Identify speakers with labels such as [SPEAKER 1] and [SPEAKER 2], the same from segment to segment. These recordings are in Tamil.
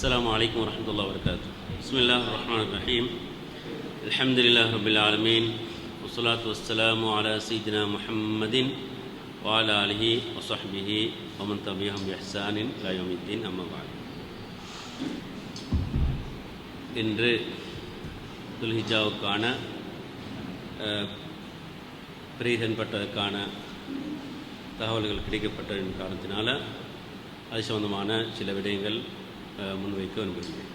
[SPEAKER 1] السلام عليكم ورحمة الله وبركاته بسم الله الرحمن الرحيم الحمد لله رب العالمين والصلاة والسلام على سيدنا محمد وعلى آله وصحبه ومن تبعهم بإحسان إلى يوم الدين أما بعد இன்று துல்ஹிஜாவுக்கான பிரீதன்பட்டதற்கான தகவல்கள் கிடைக்கப்பட்டதன் காரணத்தினால அது சம்பந்தமான சில விடயங்கள் அஹ், முன்வைக்க விரும்புகிறேன்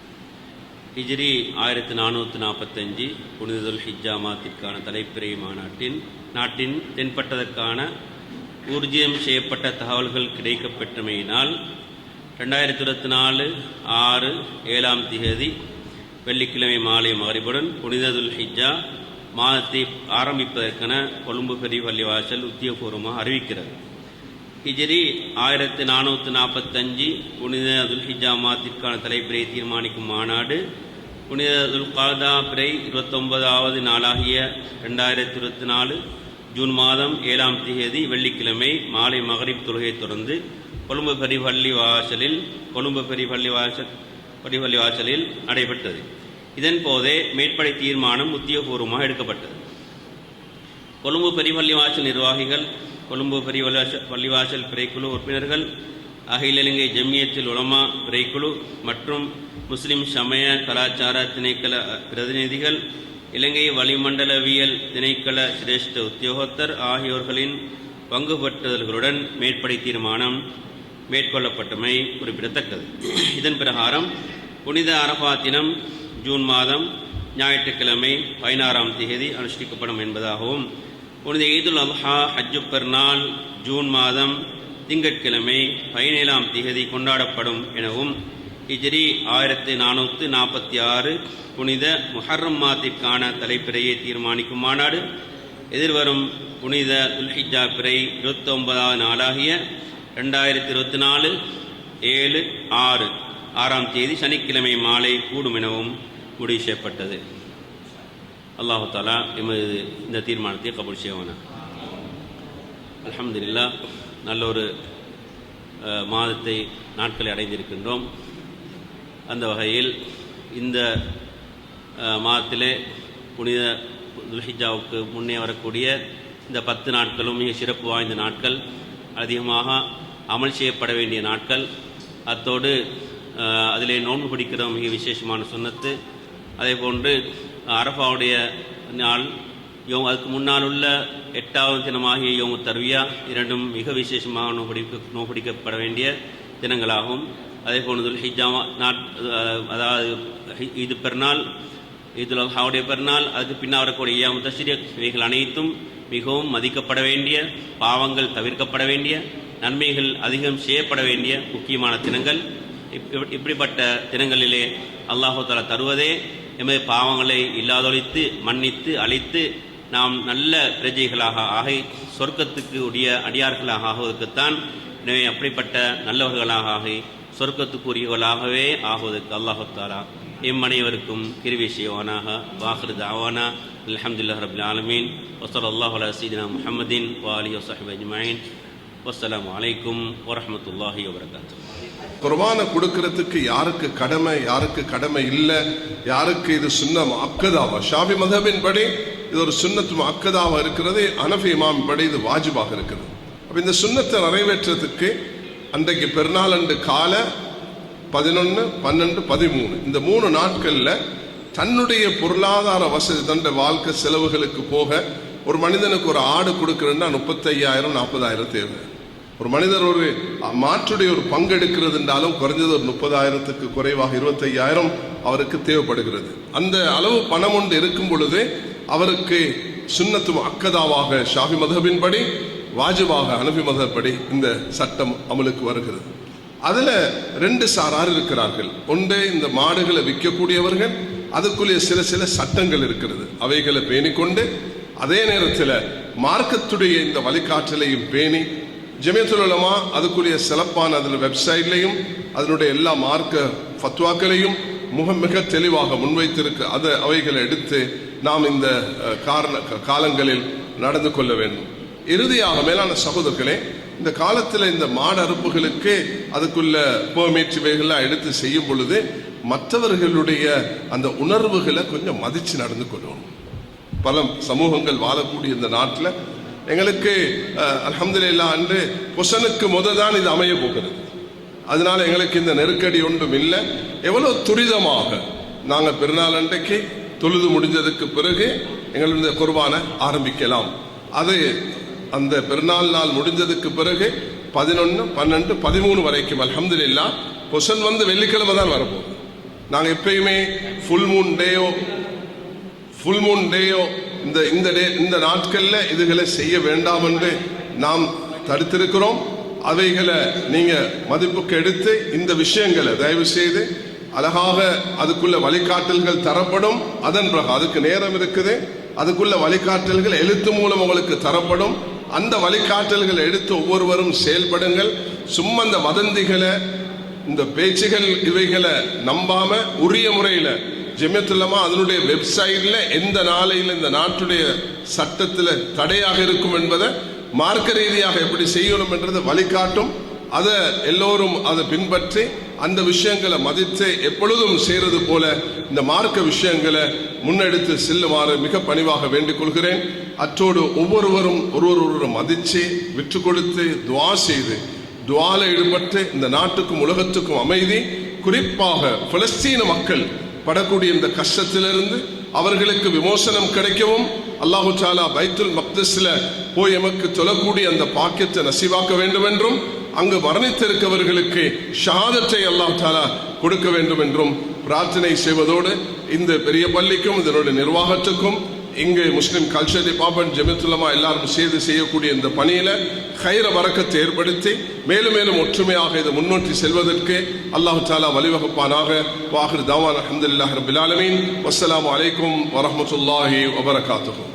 [SPEAKER 1] ஹிஜ்ரி ஆயிரத்தி நானூற்றி நாற்பத்தஞ்சு புனிததுல் ஹிஜ்ஜா மாத்திற்கான தலைப்பிறை மாநாட்டின் நாட்டின் தென்பட்டதற்கான ஊர்ஜியம் செய்யப்பட்ட தகவல்கள் கிடைக்கப்பெற்றமையினால் ரெண்டாயிரத்தி இருபத்தி நாலு ஆறு ஏழாம் திகதி வெள்ளிக்கிழமை மாலை மகரிபுடன் புனிததுல் ஹிஜ்ஜா மாதத்தை ஆரம்பிப்பதற்கென கொழும்பு பெரிய பள்ளிவாசல் உத்தியோகபூர்வமாக அறிவிக்கிறது. ஹிஜரி ஆயிரத்தி நானூற்றி நாற்பத்தஞ்சு புனித துல்ஹிஜா மாத்திற்கான தலைப்பிறை தீர்மானிக்கும் மாநாடு. புனித துல்காதா பிறை இருபத்தொன்பதாவது நாளாகிய ரெண்டாயிரத்தி இருபத்தி நாலு ஜூன் மாதம் ஏழாம் தேதி வெள்ளிக்கிழமை மாலை மகரிப் தொழுகை தொடர்ந்து கொழும்பு பெரிபள்ளி வாசலில் கொழும்பு பெரிபள்ளி வாசல் பெரிபள்ளி வாசலில் நடைபெற்றது. இதன் போதே மேற்படை தீர்மானம் உத்தியோகபூர்வமாக எடுக்கப்பட்டது. கொழும்பு பெரியவள்ளிவாசல் நிர்வாகிகள் கொழும்பு பெரிய பள்ளிவாசல் பிறைக்குழு உறுப்பினர்கள் அகில இலங்கை ஜம்மியத்தில் உலமா பிறைக்குழு மற்றும் முஸ்லிம் சமய கலாச்சார திணைக்கள பிரதிநிதிகள் இலங்கை வளிமண்டலவியல் திணைக்கள சிரேஷ்ட உத்தியோகத்தர் ஆகியோர்களின் பங்கு பெற்றுதல்களுடன் மேற்படை தீர்மானம் மேற்கொள்ளப்பட்டமை குறிப்பிடத்தக்கது. இதன் பிரகாரம் புனித அரபா தினம் ஜூன் மாதம் ஞாயிற்றுக்கிழமை பதினாறாம் தேதி அனுஷ்டிக்கப்படும் என்பதாகவும் புனித ஈதுல் அல்ஹா ஹஜ்ஜு பெருநாள் ஜூன் மாதம் திங்கட்கிழமை பதினேழாம் தேதி கொண்டாடப்படும் எனவும் ஹிஜ்ரி ஆயிரத்தி நானூற்று நாற்பத்தி ஆறு புனித முஹர்ரம் மாதத்திற்கான தலைப்பிறையை தீர்மானிக்கும் மாநாடு எதிர்வரும் புனித துல்ஹிஜா பிறை இருபத்தி ஒன்பதாவது நாளாகிய ரெண்டாயிரத்தி இருபத்தி நாலு ஏழு ஆறு ஆறாம் தேதி சனிக்கிழமை மாலை கூடும் எனவும் முடிவு செய்யப்பட்டது. அல்லாஹாலா எமது இந்த தீர்மானத்தை கபூல் செய்வானா அலமதுல்லா நல்ல ஒரு மாதத்தை நாட்களை அடைந்திருக்கின்றோம். அந்த வகையில் இந்த மாதத்திலே புனித துல்ஹிஜாவுக்கு முன்னே வரக்கூடிய இந்த பத்து நாட்களும் மிக சிறப்பு வாய்ந்த நாட்கள் அதிகமாக அமல் செய்யப்பட வேண்டிய நாட்கள். அத்தோடு அதிலே நோன்பு பிடிக்கிறோம் மிக விசேஷமான சொன்னத்து அதே போன்று அரபாவுடைய நாள் யோ அதுக்கு முன்னால் உள்ள எட்டாவது தினமாகிய யோமு தர்வியா இரண்டும் மிக விசேஷமாக நோபிடிக்க நோபிடிக்கப்பட வேண்டிய தினங்களாகும். அதே போன்று ஹிஜாமா நாட் அதாவது இது பெருநாள் இதுல் அல்ஹாவுடைய பெருநாள் அதுக்கு பின்னால் வரக்கூடிய ஐயாமு தஷ்ரீக் இவைகள் அனைத்தும் மிகவும் மதிக்கப்பட வேண்டிய பாவங்கள் தவிர்க்கப்பட வேண்டிய நன்மைகள் அதிகம் செய்யப்பட வேண்டிய முக்கியமான தினங்கள். இப்- இப்படிப்பட்ட தினங்களிலே அல்லாஹு தலா தருவதே எமது பாவங்களை இல்லாதொழித்து மன்னித்து அழித்து நாம் நல்ல பிரஜைகளாக ஆகி சொர்க்கத்துக்கு உடைய அடியார்களாக ஆகுவதற்குத்தான் எனவே அப்படிப்பட்ட நல்லவர்களாக ஆகி சொர்க்கத்துக்குரியவர்களாகவே ஆகுவதற்கு அல்லாஹு தாலா எம் அனைவருக்கும் கிருவி செய்வானாக. வாஹிரு தாவானா. அலமதுல்லா ரபுல் ஆலமீன். வசல் அல்லாஹ் அலா சீதினா முஹம்மதின் வாலி வசஹப் அஜ்மாயின். வஸ்ஸலாமு அலைக்கும் வரமத்துல்லாஹி வபரகாத்துஹு
[SPEAKER 2] குர்பானை கொடுக்கறதுக்கு யாருக்கு கடமை யாருக்கு கடமை இல்லை யாருக்கு இது சுண்ணம் அக்கதாவா ஷாபி மதபின் படி இது ஒரு சுண்ணத்து அக்கதாவா இருக்கிறது அனஃபி இமாம் படி இது வாஜிபாக இருக்குது அப்போ இந்த சுண்ணத்தை நிறைவேற்றுறதுக்கு அன்றைக்கு பெருநாள் அன்று கால பதினொன்று பன்னெண்டு பதிமூணு. இந்த மூணு நாட்கள்ல தன்னுடைய பொருளாதார வசதி தன்னுடைய வாழ்க்கை செலவுகளுக்கு போக ஒரு மனிதனுக்கு ஒரு ஆடு கொடுக்கறதுன்னா முப்பத்தையாயிரம் நாற்பதாயிரம் தேவை ஒரு மனிதர் ஒரு மாற்றுடைய ஒரு பங்கு எடுக்கிறதுனாலும் குறைஞ்சது ஒரு முப்பதாயிரத்துக்கு குறைவாக இருபத்தையாயிரம் அவருக்கு தேவைப்படுகிறது. அந்த அளவு பணம் ஒன்று இருக்கும் பொழுது அவருக்கு சுன்னத்தும் அக்கதாவாக ஷாஃபி மதபின்படி வாஜிபாக அனபி மதப்படி இந்த சட்டம் அமலுக்கு வருகிறது. அதில் ரெண்டு சாரார் இருக்கிறார்கள். ஒன்று இந்த மாடுகளை விற்கக்கூடியவர்கள் அதுக்குள்ளே சில சில சட்டங்கள் இருக்கிறது. அவைகளை பேணிக்கொண்டு அதே நேரத்தில் மார்க்கத்துடைய இந்த வழிகாட்டலையும் பேணி ஜெமியத்துலமா அதுக்குரிய சிறப்பான அதில் வெப்சைட்லையும் அதனுடைய எல்லா மார்க்க ஃபத்வாக்களையும் முக மிக தெளிவாக முன்வைத்திருக்கு அதை அவைகளை எடுத்து நாம் இந்த காரண க- காலங்களில் நடந்து கொள்ள வேண்டும். இறுதியாக மேலான சகோதரர்களே இந்த காலத்தில் இந்த மாடு அறுப்புகளுக்கு அதுக்குள்ள பெர்மிட் இவைகள்லாம் எடுத்து செய்யும் பொழுது மற்றவர்களுடைய அந்த உணர்வுகளை கொஞ்சம் மதித்து நடந்து கொள்ளணும். பல சமூகங்கள் வாழக்கூடிய இந்த நாட்டில் எங்களுக்கு அஹ், அன்று பொசனுக்கு முத தான் இது அமைய போகிறது. அதனால எங்களுக்கு இந்த நெருக்கடி ஒன்றும் இல்லை. எவ்வளோ துரிதமாக நாங்கள் பெருநாள் அன்றைக்கு தொழுது முடிஞ்சதுக்கு பிறகு எங்களுடைய குர்பானை ஆரம்பிக்கலாம். அது அந்த பெருநாள் நாள் முடிஞ்சதுக்கு பிறகு பதினொன்று பன்னெண்டு பதிமூணு வரைக்கும் அல்ஹம்துலில்லாஹ் பொசன் வந்து வெள்ளிக்கிழமை தான் வரப்போகுது. நாங்கள் எப்பயுமே ஃபுல் மூன் டேயோ ஃபுல் மூன் டேயோ இந்த இந்த டே இந்த நாட்கள்ல இதுகளை செய்ய வேண்டாம் என்று நாம் தடுத்திருக்கிறோம். அவைகளை நீங்க மதிப்புக்கு எடுத்து இந்த விஷயங்களை தயவு செய்து அழகாக அதுக்குள்ள வழிகாட்டல்கள் தரப்படும். அதன் பிறகு அதுக்கு நேரம் இருக்குது. அதுக்குள்ள வழிகாட்டல்கள் எழுத்து மூலம் உங்களுக்கு தரப்படும். அந்த வழிகாட்டல்களை எடுத்து ஒவ்வொருவரும் செயல்படுங்கள். சும்மா இந்த வதந்திகளை இந்த பேச்சுகள் இவைகளை நம்பாம உரிய முறையில் ஜெமியத்துல்லமா அதனுடைய வெப்சைட்ல எந்த நாளையில் இந்த நாட்டுடைய சட்டத்தில் தடையாக இருக்கும் என்பதை மார்க்க ரீதியாக எப்படி செய்யணும் என்றதை வழிகாட்டும். அதை எல்லோரும் அதை பின்பற்றி அந்த விஷயங்களை மதித்து எப்பொழுதும் செய்கிறது போல இந்த மார்க்க விஷயங்களை முன்னெடுத்து செல்லுமாறு மிக பணிவாக வேண்டிக் கொள்கிறேன். அற்றோடு ஒவ்வொருவரும் ஒருவர் மதித்து விற்று கொடுத்து துவா செய்து துவால ஈடுபட்டு இந்த நாட்டுக்கும் உலகத்துக்கும் அமைதி. குறிப்பாக பலஸ்தீன மக்கள் படக்கூடிய இந்த கஷ்டத்திலிருந்து அவர்களுக்கு விமோசனம் கிடைக்கவும் அல்லாஹு சாலா பைத்துல் மக்தஸ்ல போய் எமக்கு சொல்லக்கூடிய அந்த பாக்கியத்தை நசிவாக்க வேண்டும் என்றும் அங்கு வர்ணித்திருக்கவர்களுக்கு ஷஹாதத்தை அல்லாஹ் தாலா கொடுக்க வேண்டும் என்றும் பிரார்த்தனை செய்வதோடு இந்த பெரிய பள்ளிக்கும் இதனுடைய நிர்வாகத்துக்கும் இங்கு முஸ்லீம் கல்ச்சர் டிபார்ட்மெண்ட் ஜெமித்துலமா எல்லாரும் சேர்ந்து செய்யக்கூடிய இந்த பணியில கைர வரக்கத்தை ஏற்படுத்தி மேலும் மேலும் ஒற்றுமையாக இதை முன்னோற்றி செல்வதற்கு அல்லாஹு தாலா வழிவகுப்பானாக. வாஹிர் தாவான் அஹமதுல்லாஹ் ரபில் வசலாம் அலைக்கும் வரமத்துல்லாஹி வபரகாத்துகும்